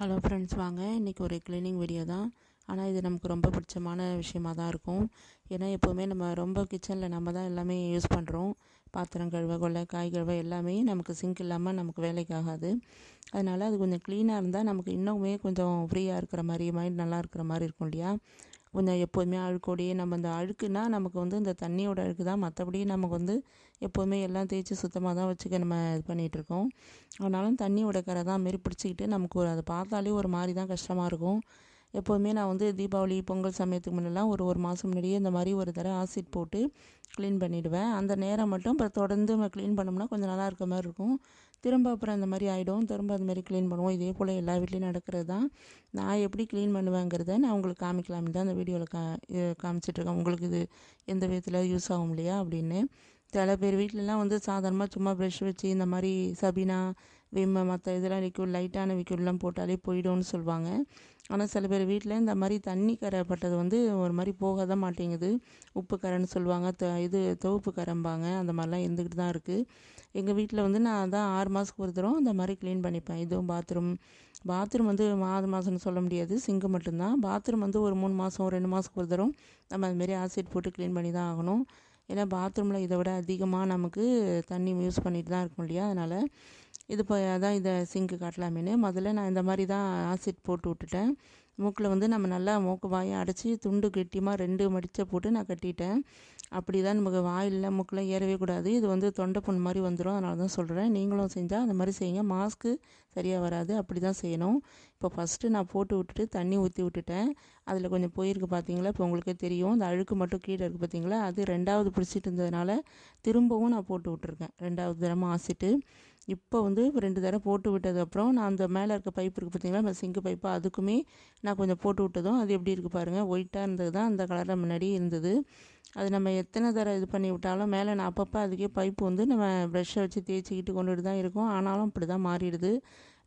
Hello friends வாங்க. இன்றைக்கி ஒரு க்ளீனிங் வீடியோ தான். ஆனால் இது நமக்கு ரொம்ப பிடிச்சமான விஷயமாக தான் இருக்கும். ஏன்னா எப்போவுமே நம்ம ரொம்ப கிச்சனில் நம்ம தான் எல்லாமே யூஸ் பண்ணுறோம் பாத்திரம் கழுவ கொள்ளை காய் கழுவ எல்லாமே நமக்கு சிங்க் இல்லாமல் நமக்கு வேலைக்கு ஆகாது. அதனால் அது கொஞ்சம் க்ளீனாக இருந்தால் நமக்கு இன்னுமே கொஞ்சம் ஃப்ரீயாக இருக்கிற மாதிரி மைண்ட் நல்லா இருக்கிற மாதிரி இருக்கும் இல்லையா? கொஞ்சம் எப்போதுமே அழுக்கோடையே நம்ம இந்த அழுக்குனா நமக்கு வந்து இந்த தண்ணியோட அழுக்கு தான். மற்றபடி நமக்கு வந்து எப்போதுமே எல்லாம் தேய்ச்சி சுத்தமாக தான் வச்சுக்க நம்ம இது பண்ணிகிட்ருக்கோம் ஆனாலும் தண்ணியோட கரை தான் மாரி பிடிச்சிக்கிட்டு நமக்கு ஒரு அதை பார்த்தாலே ஒரு மாதிரி தான் கஷ்டமாக இருக்கும். எப்போதுமே நான் வந்து தீபாவளி பொங்கல் சமயத்துக்கு முன்னெல்லாம் ஒரு ஒரு மாதம் முன்னாடியே இந்த மாதிரி ஒரு தடவை ஆசிட் போட்டு க்ளீன் பண்ணிவிடுவேன் அந்த நேரம் மட்டும் இப்போ தொடர்ந்து நம்ம க்ளீன் பண்ணோம்னா கொஞ்சம் நல்லா இருக்க மாதிரி இருக்கும். திரும்ப அப்புறம் அந்த மாதிரி ஆகிடும் திரும்ப அது மாதிரி க்ளீன் பண்ணுவோம். இதே போல் எல்லா வீட்லேயும் நடக்கிறது தான். நான் எப்படி க்ளீன் பண்ணுவேங்கிறத நான் உங்களுக்கு காமிக்கலாம்னு தான் அந்த வீடியோவில் கா காமிச்சிட்ருக்கேன் உங்களுக்கு இது எந்த விதத்தில் யூஸ் ஆகும் இல்லையா அப்படின்னு. சில பேர் வீட்டிலலாம் வந்து சாதாரணமாக சும்மா ப்ரெஷ் வச்சு இந்த மாதிரி சபினா விம்ம மற்ற இதெல்லாம் லிக்விட் லைட்டான லிக்விட்லாம் போட்டாலே போயிடும்னு சொல்லுவாங்க ஆனால் சில பேர் வீட்டில் இந்த மாதிரி தண்ணி கரைப்பட்டது வந்து ஒரு மாதிரி போக தான் மாட்டேங்குது. உப்பு கரைன்னு சொல்லுவாங்க த இது துவப்பு கரம்பாங்க. அந்த மாதிரிலாம் இருந்துக்கிட்டு தான் இருக்குது எங்கள் வீட்டில் வந்து நான் தான் ஆறு மாதத்துக்கு ஒரு தரம் அந்த மாதிரி க்ளீன் பண்ணிப்பேன். இதுவும் பாத்ரூம் பாத்ரூம் வந்து மாத மாதம்னு சொல்ல முடியாது. சிங்கு மட்டும்தான். பாத்ரூம் வந்து ஒரு மூணு மாதம் ரெண்டு மாதத்துக்கு ஒரு தரம் நம்ம அதுமாரி ஆசிட் போட்டு க்ளீன் பண்ணி தான் ஆகணும். ஏன்னா பாத்ரூமில் இதை விட அதிகமாக நமக்கு தண்ணி யூஸ் பண்ணிட்டு தான் இருக்கும் இல்லையா? அதனால் இது போய் அதான் இதை சிங்க்கு காட்டலாமேன்னு முதல்ல நான் இந்த மாதிரி தான் ஆசிட் போட்டு விட்டுட்டேன். மூக்கில் வந்து நம்ம நல்லா மூக்கு வாயை அடைச்சி துண்டு கெட்டியமாக ரெண்டு மடிச்சை போட்டு நான் கட்டிட்டேன். அப்படி தான் நமக்கு வாயில் மூக்கில் ஏறவே கூடாது. இது வந்து தொண்டை புண் மாதிரி வந்துடும் அதனால தான் சொல்கிறேன் நீங்களும் செஞ்சால் அந்த மாதிரி செய்யுங்க. மாஸ்க்கு சரியாக வராது. அப்படி தான் செய்யணும். இப்போ ஃபஸ்ட்டு நான் போட்டு விட்டுட்டு தண்ணி ஊற்றி விட்டுட்டேன். அதில் கொஞ்சம் போயிருக்கு பார்த்தீங்களா இப்போ உங்களுக்கே தெரியும். இந்த அழுக்கு மட்டும் கீழே இருக்குது பார்த்தீங்களா அது ரெண்டாவது பிடிச்சிட்டு இருந்ததுனால திரும்பவும் நான் போட்டு விட்டுருக்கேன். ரெண்டாவது தினமும் ஆசிட்டு இப்போ வந்து ரெண்டு தடவை போட்டு விட்டதுக்கப்புறம் நான் அந்த மேலே இருக்க பைப் இருக்குது பார்த்தீங்களா அந்த சிங்கு பைப்பு அதுக்குமே நான் கொஞ்சம் போட்டு விட்டதும் அது எப்படி இருக்குது பாருங்கள் ஒயிட்டாக இருந்தது தான் அந்த கலரில் முன்னாடி இருந்தது. அது நம்ம எத்தனை தடவை இது பண்ணி விட்டாலும் மேலே நான் அப்பப்போ அதுக்கே பைப்பு வந்து நம்ம ப்ரெஷ்ஷை வச்சு தேய்ச்சிக்கிட்டு கொண்டுட்டு தான் இருக்கும். ஆனாலும் அப்படி தான் மாறிடுது.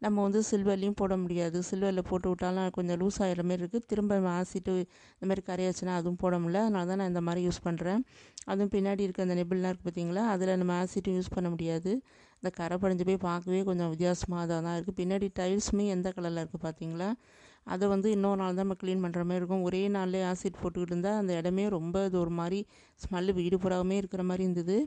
நம்ம வந்து சில்வர்லேயும் போட முடியாது. சில்வரில் போட்டு விட்டாலும் கொஞ்சம் லூஸ் ஆகிற மாதிரி இருக்குது திரும்ப ஆசிட்டு இந்த மாதிரி கரையாச்சுன்னா அதுவும் போட முடியல. அதனால தான் நான் இந்த மாதிரி யூஸ் பண்ணுறேன் அதுவும் பின்னாடி இருக்க அந்த நெபிள்லாம் இருக்குது பார்த்தீங்களா அதில் நம்ம ஆசிட்டும் யூஸ் பண்ண முடியாது. இந்த கரை படிஞ்சு போய் பார்க்கவே கொஞ்சம் வித்தியாசமாக தான் இருக்குது பின்னாடி டைல்ஸுமே எந்த கலரில் இருக்குது பார்த்தீங்களா அதை வந்து இன்னொரு நாள் தான் நம்ம க்ளீன் பண்ணுற மாதிரி இருக்கும். ஒரே நாள்லேயே ஆசிட் போட்டுக்கிட்டு இருந்தால் அந்த இடமே ரொம்ப இது ஒரு மாதிரி ஸ்மெல்லு வீடு புறாவுமே இருக்கிற மாதிரி இருந்தது.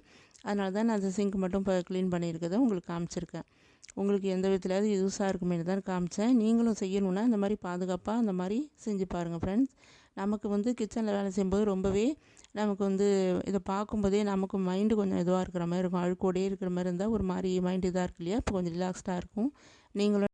அதனால தான் நான் அந்த சிங்க் மட்டும் இப்போ க்ளீன் பண்ணியிருக்கதை உங்களுக்கு காமிச்சிருக்கேன். உங்களுக்கு எந்த விதத்துலையாவது யூஸாக இருக்குமே தான் காமிச்சேன். நீங்களும் செய்யணுன்னா இந்த மாதிரி பாதுகாப்பாக அந்த மாதிரி செஞ்சு பாருங்கள் ஃப்ரெண்ட்ஸ் நமக்கு வந்து கிச்சனில் வேலை செய்யும்போது ரொம்பவே நமக்கு வந்து இதை பார்க்கும்போதே நமக்கு மைண்டு கொஞ்சம் இதுவாக இருக்கிற மாதிரி இருக்கும். அழுக்கோடையே இருக்கிற மாதிரி இருந்தால் ஒரு மாதிரி மைண்டு இதாக இருக்கு இல்லையா? இப்போ கொஞ்சம் ரிலாக்ஸ்டாக இருக்கும். நீங்களும்